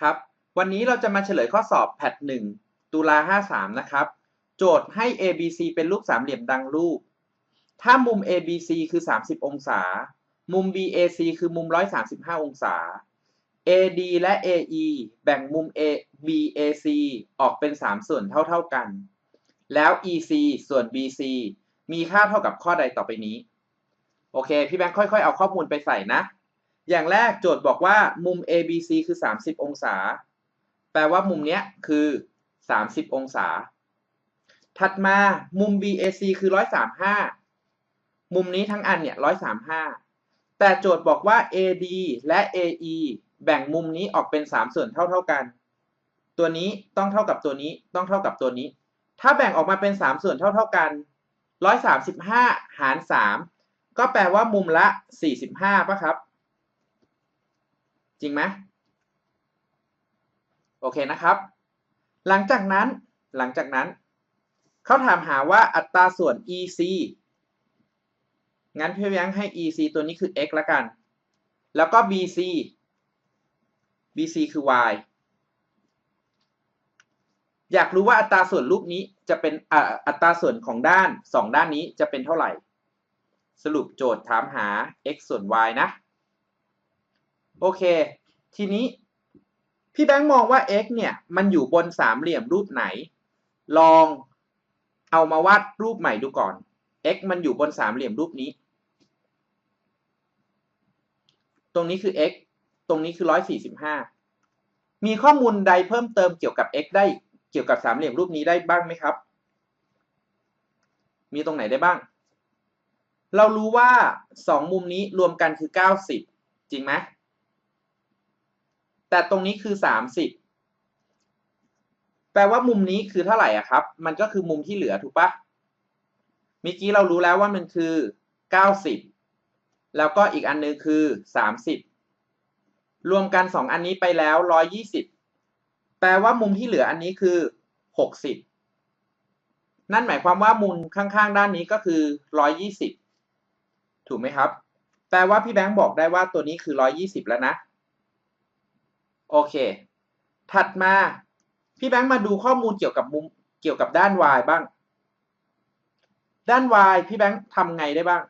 ครับ วันนี้เราจะมาเฉลยข้อสอบแพทหนึ่งตุลา53 นะครับ โจทย์ให้ ABC เป็นรูปสามเหลี่ยมดังรูป ถ้ามุม ABC คือ 30 องศา มุม BAC คือมุม 135 องศา AD และ AE แบ่งมุม A BAC ออกเป็น 3 ส่วนเท่า ๆกัน แล้ว EC ส่วน BC มีค่าเท่ากับข้อใดต่อไปนี้ โอเค พี่แบงค์ค่อย ๆ เอาข้อมูลไปใส่นะ อย่างแรกโจทย์บอกว่ามุม ABC คือ 30 องศา แปลว่ามุมเนี้ยคือ 30 องศา ถัดมามุม BAC คือ 135 มุมนี้ทั้งอันเนี่ย 135 แต่โจทย์บอกว่า AD และ AE แบ่งมุมนี้ออกเป็น 3 ส่วนเท่าๆกัน ตัวนี้ต้องเท่ากับตัวนี้ต้องเท่ากับตัวนี้ ถ้าแบ่งออกมาเป็น 3 ส่วนเท่าๆกัน 135 หาร 3 ก็แปลว่ามุมละ 45ป่ะครับ จริงไหมโอเคนะครับ หลังจากนั้นหลังจากนั้น เขาถามหาว่าอัตราส่วน EC งั้นพี่แบงค์ให้ EC ตัวนี้คือ x ละกัน แล้วก็ BC BC คือ y อยากรู้ว่าอัตราส่วนรูปนี้จะเป็นอ,อัตราส่วนของด้านสองด้านนี้จะเป็นเท่าไหร่ สรุปโจทย์ถามหา x ส่วน y นะ โอเค ทีนี้พี่แบงค์มองว่า x เนี่ยมันอยู่บนสามเหลี่ยมรูปไหน ลองเอามาวาดรูปใหม่ดูก่อน x มันอยู่บนสามเหลี่ยมรูปนี้ ตรงนี้คือ x ตรงนี้คือ 145 มีข้อมูลใดเพิ่มเติมเกี่ยวกับ x ได้เกี่ยวกับสามเหลี่ยมรูปนี้ได้บ้างไหมครับ มีตรงไหนได้บ้าง เรารู้ว่าสองมุมนี้รวมกันคือ 90 จริงไหม แต่ตรงนี้คือ 30 แปลว่ามุมนี้คือเท่าไหร่อะครับ มันก็คือมุมที่เหลือถูกปะเมื่อกี้เรารู้แล้วว่ามันคือ 90 แล้วก็อีกอันนึงคือ 30 รวมกัน 2 อันนี้ไปแล้ว 120 แปลว่ามุมที่เหลืออันนี้คือ 60 นั่นหมายความว่ามุมข้างๆ ด้านนี้ก็คือ 120 ถูกไหมครับ แปลว่าพี่แบงค์บอกได้ว่าตัวนี้คือ 120 แล้วนะ โอเค ถัดมา พี่แบงค์มาดูข้อมูลเกี่ยวกับมุมเกี่ยวกับด้าน y บ้าง ด้าน y พี่แบงค์ทำไงได้บ้าง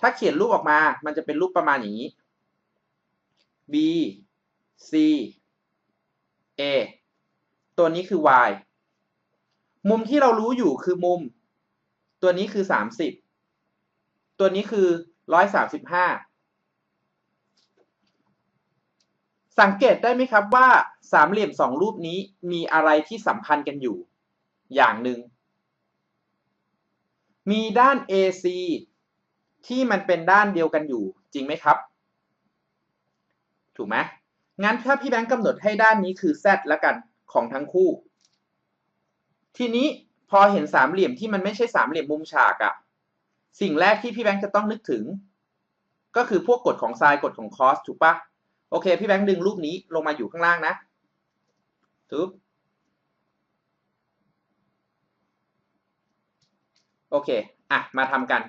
ถ้าเขียนรูปออกมา มันจะเป็นรูปประมาณอย่างนี้ b c a ตัวนี้คือ y มุมที่เรารู้อยู่คือมุม ตัวนี้คือ 30 ตัวนี้คือ 135 สังเกตได้ไหมครับว่าสามเหลี่ยมสองรูปนี้มีอะไรที่สัมพันธ์กันอยู่ อย่างหนึ่ง มีด้าน AC ที่มันเป็นด้านเดียวกันอยู่ จริงไหมครับ ถูกไหมงั้นถ้าพี่แบงค์กำหนดให้ด้านนี้คือ Z แล้วกันของทั้งคู่ ทีนี้พอเห็นสามเหลี่ยมที่มันไม่ใช่สามเหลี่ยมมุมฉากอะสิ่งแรกที่พี่แบงค์จะต้องนึกถึง ก็คือพวกกฎของไซน์กฎของคอสถูกปะ โอเค พี่แบงค์ดึงรูปนี้ลงมาอยู่ข้างล่างนะทุบโอเค อะ มาทำกัน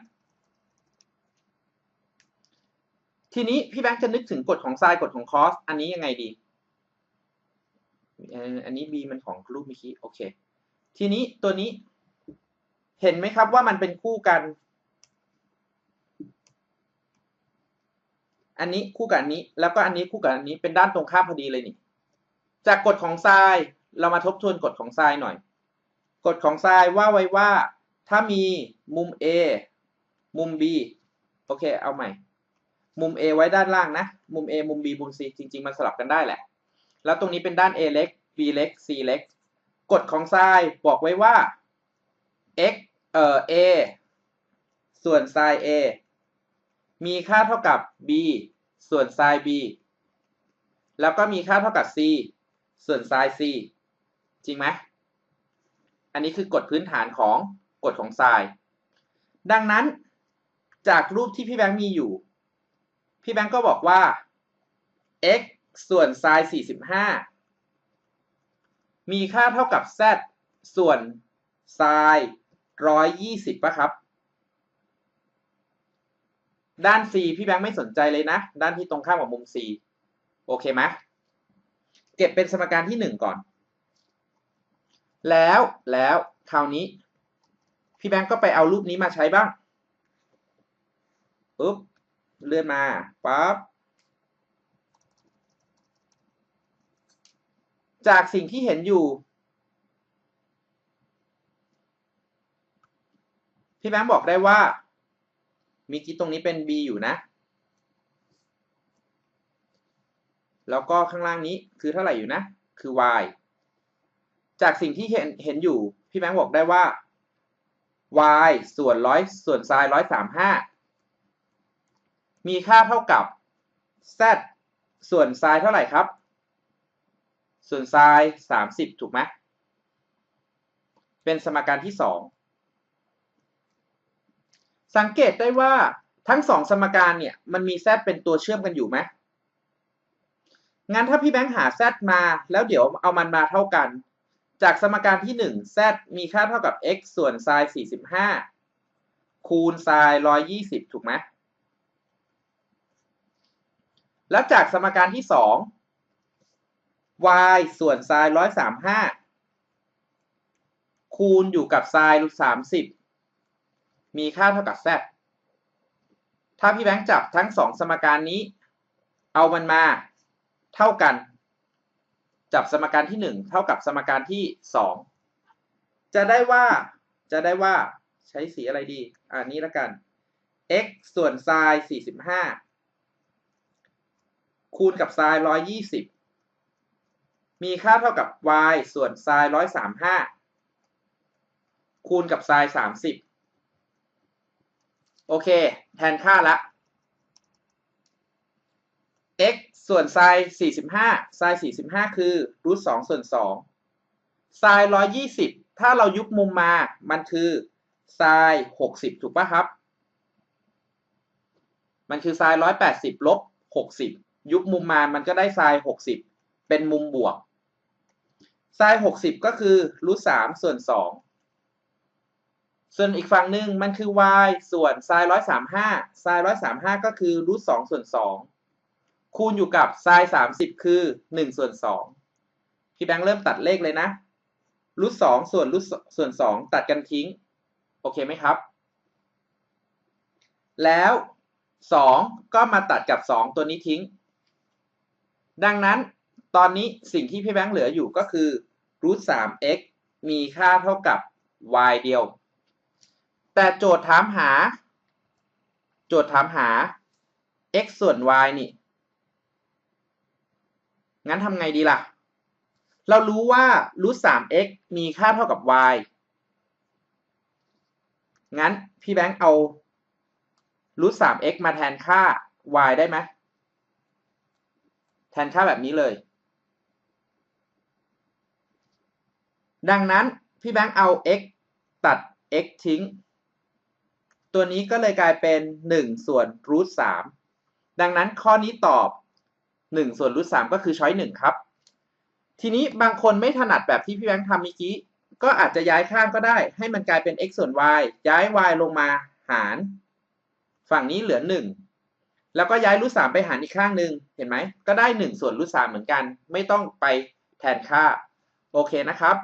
ทีนี้พี่แบงค์จะนึกถึงกฎของไซน์กฎของคอส อันนี้ยังไงดี อันนี้ b มันของรูปเมื่อกี้ โอเค ทีนี้ตัวนี้ เห็นไหมครับว่ามันเป็นคู่กัน อันนี้คู่กับอันนี้ แล้วก็อันนี้คู่กับอันนี้เป็นด้านตรงข้ามพอดีเลยนี่ จากกฎของไซน์เรามาทบทวนกฎของไซน์หน่อย กฎของไซน์ว่าไว้ว่า ถ้ามีมุม A มุม B โอเค เอาใหม่ มุม A ไว้ด้านล่างนะ มุม A มุม B มุม C จริง ๆ มันสลับกันได้แหละ แล้วตรงนี้เป็นด้าน A เล็ก B เล็ก C เล็ก กฎของไซน์บอกไว้ว่า x เอ่อ A ส่วนไซน์ A มีค่าเท่ากับ b ส่วนไซน์ b แล้วก็มีค่าเท่ากับ c ส่วนไซน์ c จริงไหมอันนี้คือกฎพื้นฐานของกฎของไซน์ดังนั้นจากรูปที่พี่แบงค์มีอยู่ พี่แบงค์ก็บอกว่า x ส่วนไซน์45 มีค่าเท่ากับ z ส่วนไซน์120ป่ะครับ ด้าน C พี่แบงค์ไม่สนใจเลยนะ ด้านที่ตรงข้ามกับมุม C โอเคไหมเก็บเป็นสมการที่หนึ่งก่อน แล้วแล้วคราวนี้ พี่แบงก์ก็ไปเอารูปนี้มาใช้บ้างปุ๊บเลื่อนมาปั๊บจากสิ่งที่เห็นอยู่ พี่แบงค์บอกได้ว่า มีกี้ตรงนี้เป็น b อยู่นะ แล้วก็ข้างล่างนี้คือเท่าไหร่อยู่นะ คือ y จากสิ่งที่เห็นเห็นอยู่ พี่แบงค์บอกได้ว่า y ส่วนร้อยส่วน sin ร้อยสามห้ามีค่าเท่ากับ z ส่วน sin เท่าไหร่ครับ ส่วน sin สามสิบถูกไหมเป็นสมการที่สอง สังเกตได้ว่าทั้งสองสมการเนี่ยมันมี z เป็นตัวเชื่อมกันอยู่ไหมงั้นถ้าพี่แบงค์หา z มาแล้วเดี๋ยวเอามันมาเท่ากัน จากสมการที่ 1 z มีค่าเท่ากับ x ส่วน sin 45 คูณ sin 120 ถูกไหมแล้วจากสมการที่ 2 y ส่วน sin 135 คูณอยู่กับ sin 30 มีค่าเท่ากับ z ถ้าพี่แบงค์จับทั้งสองสมการนี้ เอามันมาเท่ากัน จับสมการที่ 1 เท่ากับสมการที่ 2 จะได้ว่าจะได้ว่าใช้สีอะไรดี อ่านี้ละกัน x ส่วน sin 45 คูณกับ sin 120 มีค่าเท่ากับ y ส่วน sin 135 คูณกับ sin 30 โอเค แทนค่าละ x ส่วน sin 45 sin 45 คือรูท2ส่วน2 sin 120 ถ้าเรายุบมุมมา มันคือ sin 60 ถูกป่ะครับ มันคือ sin 180 ลบ 60 ยุบมุมมา มันก็ได้ sin 60 เป็นมุมบวก sin 60 ก็คือรูท3ส่วน2 ส่วนอีกฝั่งหนึ่งมันคือ y ส่วน sin 135 sin 135 ก็คือรูท2ส่วน 2 คูณอยู่กับ sin 30 คือ 1 ส่วน 2 พี่แบงค์เริ่มตัดเลขเลยนะรูท2ส่วนรูทส่วน 2 ตัดกันทิ้ง โอเคไหมครับ แล้ว 2 ก็มาตัดกับ 2 ตัวนี้ทิ้ง ดังนั้นตอนนี้สิ่งที่พี่แบงค์เหลืออยู่ก็คือรูท 3x มีค่าเท่ากับ y เดียว แต่โจทย์ถามหา โจทย์ถามหา x ส่วน y นี่ งั้นทำไงดีล่ะ เรารู้ว่ารูท 3x มีค่าเท่ากับ y งั้นพี่แบงค์เอารูท 3x มาแทนค่า y ได้ไหม แทนค่าแบบนี้เลย ดังนั้นพี่แบงค์เอา x ตัด x ทิ้ง ตัวนี้ก็เลยกลายเป็น 1 ส่วนรูท3ดังนั้นข้อนี้ตอบ 1 ส่วนรูท3ก็คือช้อย1ครับ ทีนี้บางคนไม่ถนัดแบบที่พี่แบงค์ทำเมื่อกี้ ก็อาจจะย้ายข้างก็ได้ ให้มันกลายเป็น x ส่วน y ย้าย y ลงมาหาร ฝั่งนี้เหลือ 1 แล้วก็ย้ายรูท3ไปหารอีกข้างหนึ่งเห็นไหมก็ได้ 1 ส่วนรูท3เหมือนกัน ไม่ต้องไปแทนค่า โอเคนะครับ